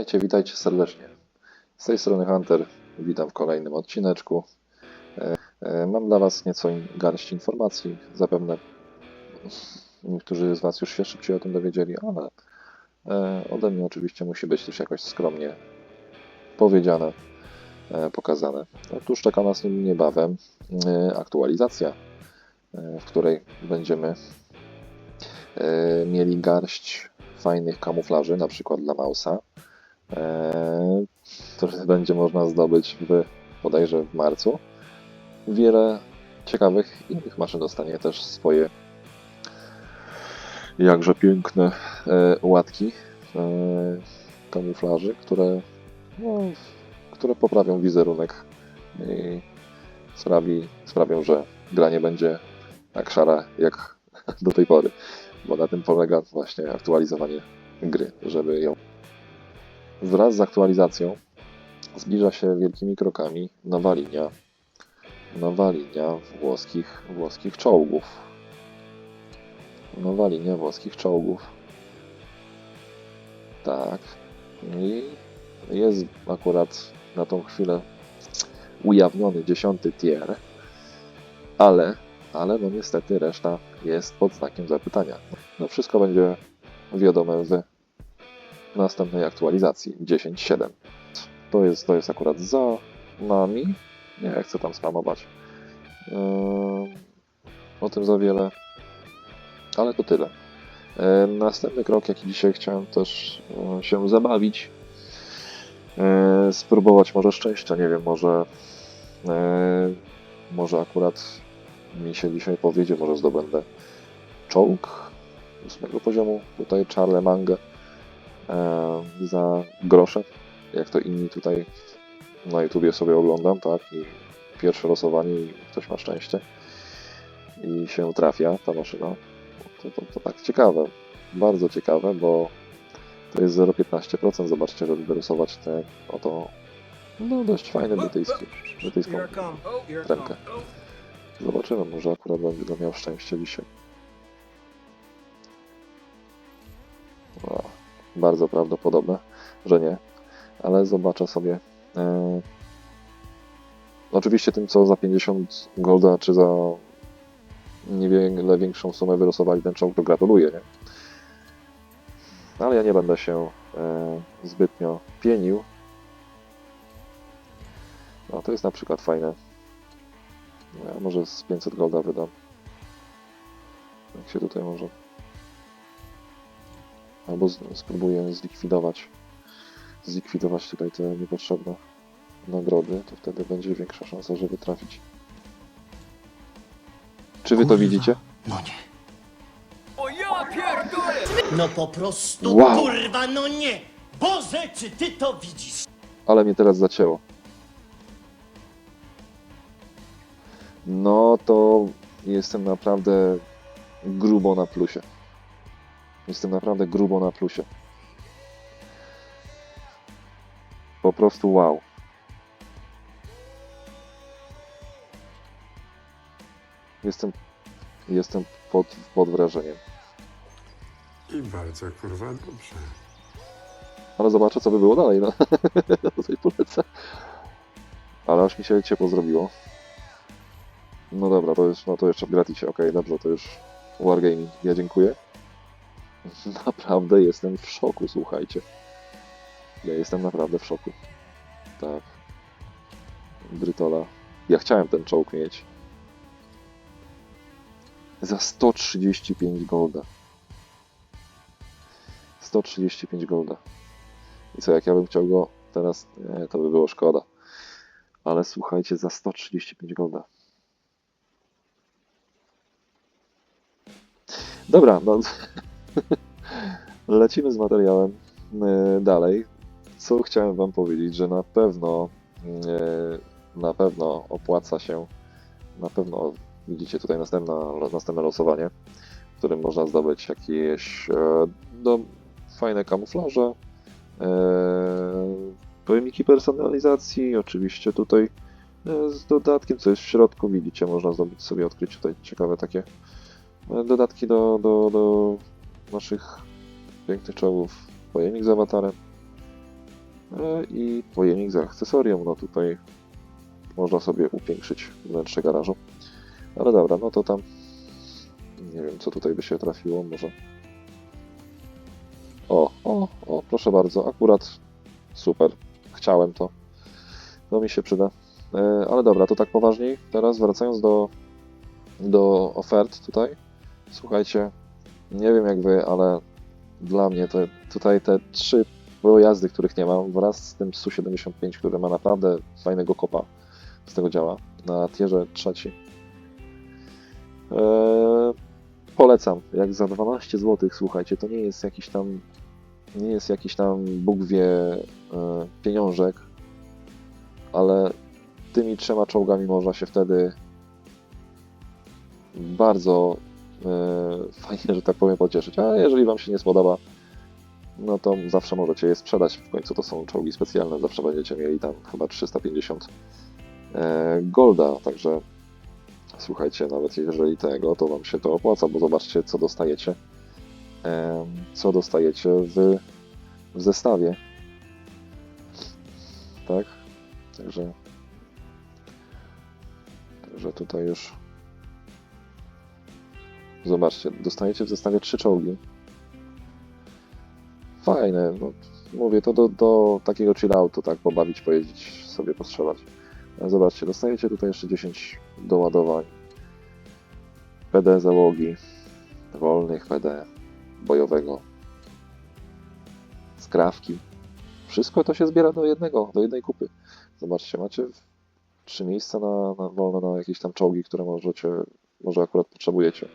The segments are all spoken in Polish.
Witajcie, witajcie serdecznie. Z tej strony Hunter. Witam w kolejnym odcineczku. E, e, Mam dla Was nieco garść informacji. Zapewne niektórzy z Was już się szybciej o tym dowiedzieli, ale e, ode mnie oczywiście musi być też jakoś skromnie powiedziane, pokazane. Otóż czeka nas niebawem aktualizacja, w której będziemy mieli garść fajnych kamuflaży, na przykład dla Mausa, e, które będzie można zdobyć w, bodajże w marcu. Wiele ciekawych innych maszyn dostanie też swoje jakże piękne e, łatki e, kamuflaży, które, no, które poprawią wizerunek i sprawi, sprawią, że gra nie będzie tak szara jak do tej pory bo na tym polega właśnie aktualizowanie gry, żeby ją. Wraz z aktualizacją zbliża się wielkimi krokami nowa linia, nowa linia włoskich, włoskich czołgów. Nowa linia włoskich czołgów. Tak. I jest akurat na tą chwilę ujawniony dziesiąty tier, ale ale no niestety reszta jest pod znakiem zapytania. No wszystko będzie wiadome w następnej aktualizacji 10.7. To jest, to jest akurat za nami. Nie chcę tam spamować. Yy, o tym za wiele, ale to tyle. Yy, Następny krok, jaki dzisiaj chciałem też yy, się zabawić, spróbować może szczęścia, nie wiem, może może akurat mi się dzisiaj powiedzie, może zdobędę czołg ósmego poziomu, tutaj Charlemagę e, za grosze, jak to inni tutaj na YouTubie sobie oglądam, tak, i pierwsze losowanie i ktoś ma szczęście i się trafia ta maszyna. To, to, to tak ciekawe, bardzo ciekawe, bo to jest 0,15%, zobaczcie, żeby wyrysować te oto no dość fajne brytyjskie, brytyjską. Oh, Tremkę. come. Zobaczymy, może akurat będę miał szczęście dzisiaj. Bardzo prawdopodobne, że nie, ale zobaczę sobie. E... Oczywiście tym, co za 50 golda, czy za niewiele większą sumę wylosowali ten czołg, to gratuluję, nie? Ale ja nie będę się e, zbytnio pienił. No, to jest na przykład fajne. Ja może z 500 golda wydam. Jak się tutaj może. Albo z, spróbuję zlikwidować. Zlikwidować tutaj te niepotrzebne nagrody, to wtedy będzie większa szansa, żeby trafić. Czy wy to Kurwa, widzicie? No nie. O ja pierdolę! No po prostu, Wow. kurwa, no nie! Boże, czy ty to widzisz? Ale mnie teraz zacięło. No to jestem naprawdę grubo na plusie. Jestem naprawdę grubo na plusie. Po prostu wow. Jestem, jestem pod, pod wrażeniem. I bardzo kurwa dobrze. Ale zobaczę, co by było dalej. No. Tutaj polecę. Ale aż mi się ciepło zrobiło. No dobra, to już, no to jeszcze w gratisie. Okej, dobrze, to już Wargaming. Ja dziękuję. Naprawdę jestem w szoku, słuchajcie. Ja jestem naprawdę w szoku. Tak. Brytola. Ja chciałem ten czołg mieć. Za 135 golda. 135 golda. I co, jak ja bym chciał go teraz, nie, to by było szkoda. Ale słuchajcie, za 135 golda. Dobra, no lecimy z materiałem e, dalej. Co chciałem wam powiedzieć, że na pewno e, na pewno opłaca się na pewno widzicie tutaj następna, następne losowanie, w którym można zdobyć jakieś no, fajne kamuflaże, pojemniki personalizacji, oczywiście tutaj z dodatkiem, co jest w środku, widzicie, można zdobyć sobie, odkryć tutaj ciekawe takie dodatki do, do, do naszych pięknych czołgów, pojemnik z awatarem, E, I pojemnik z akcesorium, no tutaj można sobie upiększyć wnętrze garażu. Ale dobra, no to tam nie wiem, co tutaj by się trafiło, może. O, o, o, proszę bardzo, akurat super. Chciałem to. To mi się przyda. E, ale dobra, to tak poważniej. Teraz wracając do, do ofert tutaj. Słuchajcie, nie wiem jak wy, ale dla mnie te, tutaj te trzy pojazdy, których nie mam, wraz z tym Su-75, który ma naprawdę fajnego kopa z tego działa, na tierze trzeci. Eee, polecam, jak za 12 zł, słuchajcie, to nie jest jakiś tam nie jest jakiś tam Bóg wie e, pieniążek, ale tymi trzema czołgami można się wtedy bardzo fajnie, że tak powiem, pocieszyć. A jeżeli Wam się nie spodoba, no to zawsze możecie je sprzedać. W końcu to są czołgi specjalne, zawsze będziecie mieli tam chyba 350 e, golda, także słuchajcie, nawet jeżeli tego, to Wam się to opłaca, bo zobaczcie, co dostajecie, em, co dostajecie w, w zestawie. Tak? Także, także tutaj już zobaczcie, dostajecie w zestawie trzy czołgi. Fajne, no, mówię to do, do takiego chilloutu, tak, pobawić, pojeździć, sobie postrzelać. Zobaczcie, dostajecie tutaj jeszcze 10 doładowań. PD załogi, wolnych PD, bojowego, skrawki. Wszystko to się zbiera do jednego, do jednej kupy. Zobaczcie, macie trzy miejsca na, na wolne na jakieś tam czołgi, które możecie, może akurat potrzebujecie.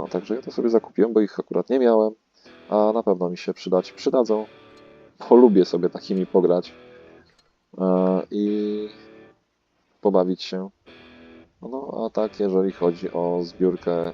No, także ja to sobie zakupiłem, bo ich akurat nie miałem, a na pewno mi się przydać, przydadzą. Polubię sobie takimi pograć e, i pobawić się. No a tak, jeżeli chodzi o zbiórkę,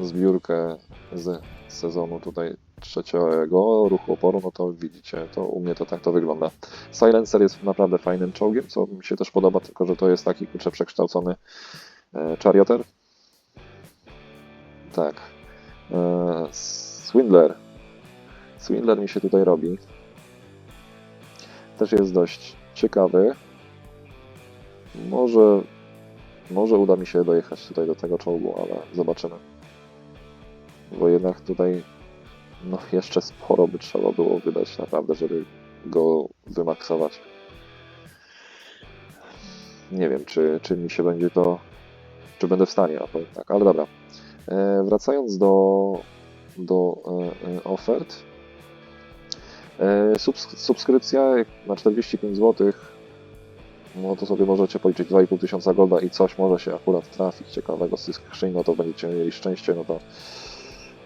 zbiórkę z sezonu tutaj trzeciego ruchu oporu, no to widzicie, to u mnie to tak to wygląda. Silencer jest naprawdę fajnym czołgiem, co mi się też podoba, tylko że to jest taki kurczę przekształcony e, charioter. Tak. E, Swindler. Swindler mi się tutaj robi. Też jest dość ciekawy. Może, może uda mi się dojechać tutaj do tego czołgu, ale zobaczymy. Bo jednak tutaj no jeszcze sporo by trzeba było wydać naprawdę, żeby go wymaksować. Nie wiem, czy, czy mi się będzie to, czy będę w stanie, tak, ale dobra. E, wracając do, do e, e, ofert. Subs subskrypcja na 45 zł. No to sobie możecie policzyć 2,5 tysiąca golda i coś może się akurat trafić ciekawego z tych no to będziecie mieli szczęście, no to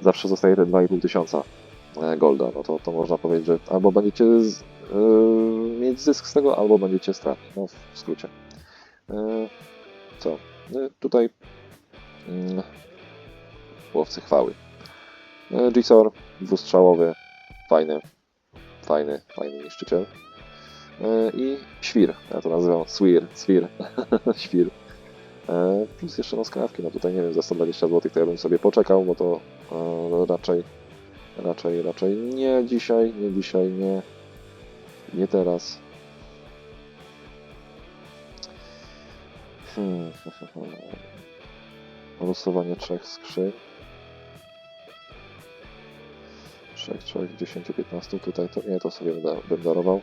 zawsze zostaje te 2,5 tysiąca golda, no to, to można powiedzieć, że albo będziecie z, e, mieć zysk z tego, albo będziecie stratni, no w skrócie. E, co? E, tutaj mm, łowcy chwały. E, Gisor, dwustrzałowy, fajny, fajny, fajny niszczyciel. E, I świr, ja to nazywam swir, swir, świr. E, Plus jeszcze no skrawki, no tutaj nie wiem, za 120 zł to ja bym sobie poczekał, bo to e, raczej, raczej, raczej nie dzisiaj, nie dzisiaj, nie, nie teraz. Hmm. Losowanie trzech skrzyń. Trzech, trzech, 10, 15 tutaj to nie, to sobie bym darował.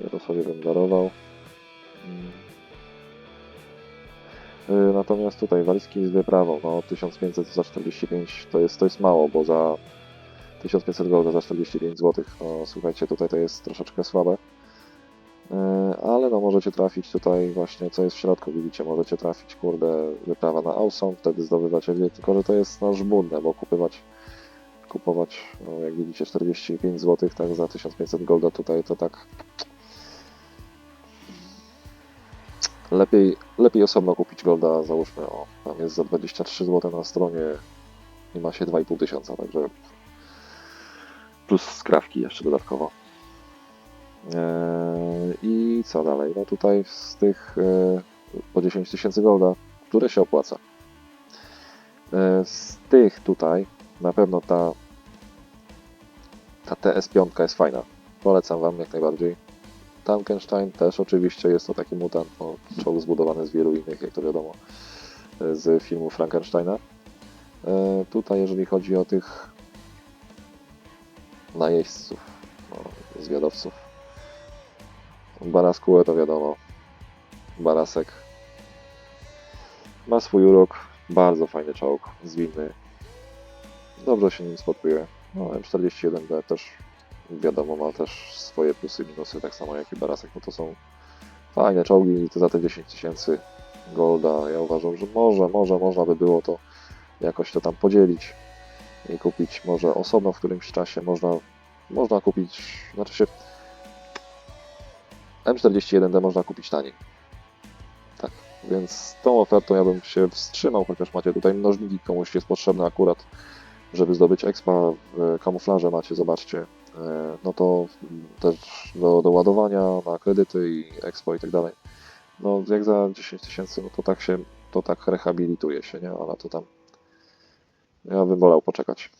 Nie, to sobie bym darował. Mm. Y, Natomiast tutaj walizki z wyprawą, no 1500 za 45 to jest, to jest mało, bo za 1500 golda za 45 zł, no słuchajcie, tutaj to jest troszeczkę słabe. Y, Ale no możecie trafić tutaj właśnie, co jest w środku, widzicie, możecie trafić, kurde, wyprawa na Awesome, wtedy zdobywacie wie, tylko że to jest na żmudne, bo kupować, kupować, no jak widzicie, 45 zł, tak, za 1500 golda tutaj to tak lepiej, lepiej osobno kupić golda, załóżmy, o, tam jest za 23 zł na stronie i ma się 2,5 tysiąca, także plus skrawki jeszcze dodatkowo. Eee, I co dalej? No tutaj z tych e, po 10 tysięcy golda, które się opłaca. E, z tych tutaj na pewno ta ta TS5 jest fajna. Polecam Wam jak najbardziej. Tankenstein też oczywiście jest to taki mutant, no, czołg zbudowany z wielu innych, jak to wiadomo, z filmu Frankensteina. E, tutaj jeżeli chodzi o tych najeźdźców, no, zwiadowców, Baraskułę to wiadomo, Barasek ma swój urok, bardzo fajny czołg, zwinny, dobrze się nim spotkuje. No, M41D też wiadomo, ma też swoje plusy, minusy, tak samo jak i Barasek, no to są fajne czołgi i to za te 10 tysięcy golda. Ja uważam, że może, może można by było to jakoś to tam podzielić i kupić może osobno w którymś czasie, można, można kupić, znaczy się M41D można kupić taniej. Tak, więc tą ofertą ja bym się wstrzymał, chociaż macie tutaj mnożniki, komuś jest potrzebny akurat, żeby zdobyć expa, w kamuflaże macie, zobaczcie, e, no to też do, do ładowania na kredyty i expo i tak dalej. No jak za 10 tysięcy, no to tak się, to tak rehabilituje się, nie? Ale to tam ja bym wolał poczekać.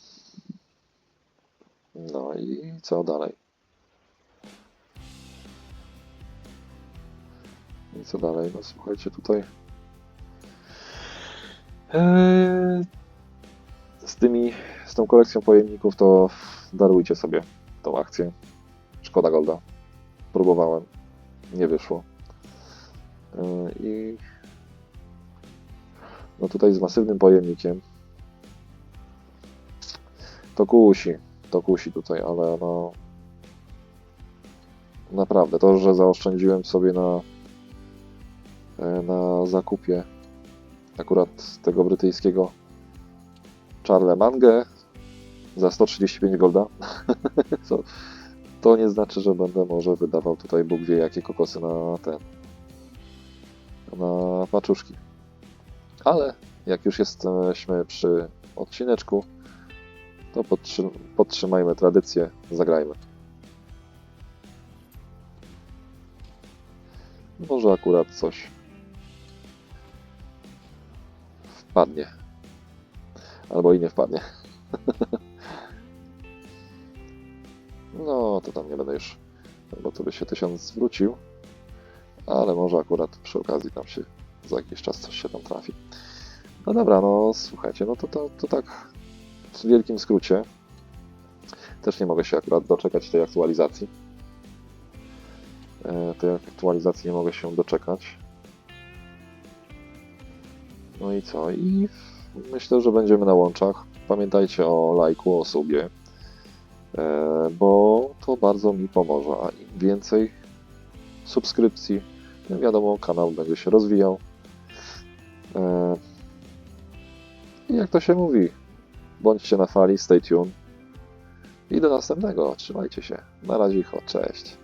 No i co dalej? Co dalej? No słuchajcie, tutaj eee, z tymi, z tą kolekcją pojemników to darujcie sobie tą akcję. Szkoda Golda. Próbowałem. Nie wyszło. Eee, I no tutaj z masywnym pojemnikiem to kusi, to kusi tutaj, ale no naprawdę, to, że zaoszczędziłem sobie na e, na zakupie akurat tego brytyjskiego Charlemangę za 135 golda, to, to nie znaczy, że będę może wydawał tutaj Bóg wie jakie kokosy na ten na paczuszki. Ale jak już jesteśmy przy odcineczku, to podtrzy- podtrzymajmy tradycję, zagrajmy. Może akurat coś wpadnie. Albo i nie wpadnie. no, to tam nie będę już, bo to by się tysiąc zwrócił. Ale może akurat przy okazji tam się za jakiś czas coś się tam trafi. No dobra, no słuchajcie, no to, to, to tak w wielkim skrócie. Też nie mogę się akurat doczekać tej aktualizacji. E, Tej aktualizacji nie mogę się doczekać. No i co? I myślę, że będziemy na łączach. Pamiętajcie o lajku, o subie, e, bo to bardzo mi pomoże. A im więcej subskrypcji, tym wiadomo, kanał będzie się rozwijał. E, I jak to się mówi, bądźcie na fali, stay tuned. I do następnego. Trzymajcie się. Na razie, cześć.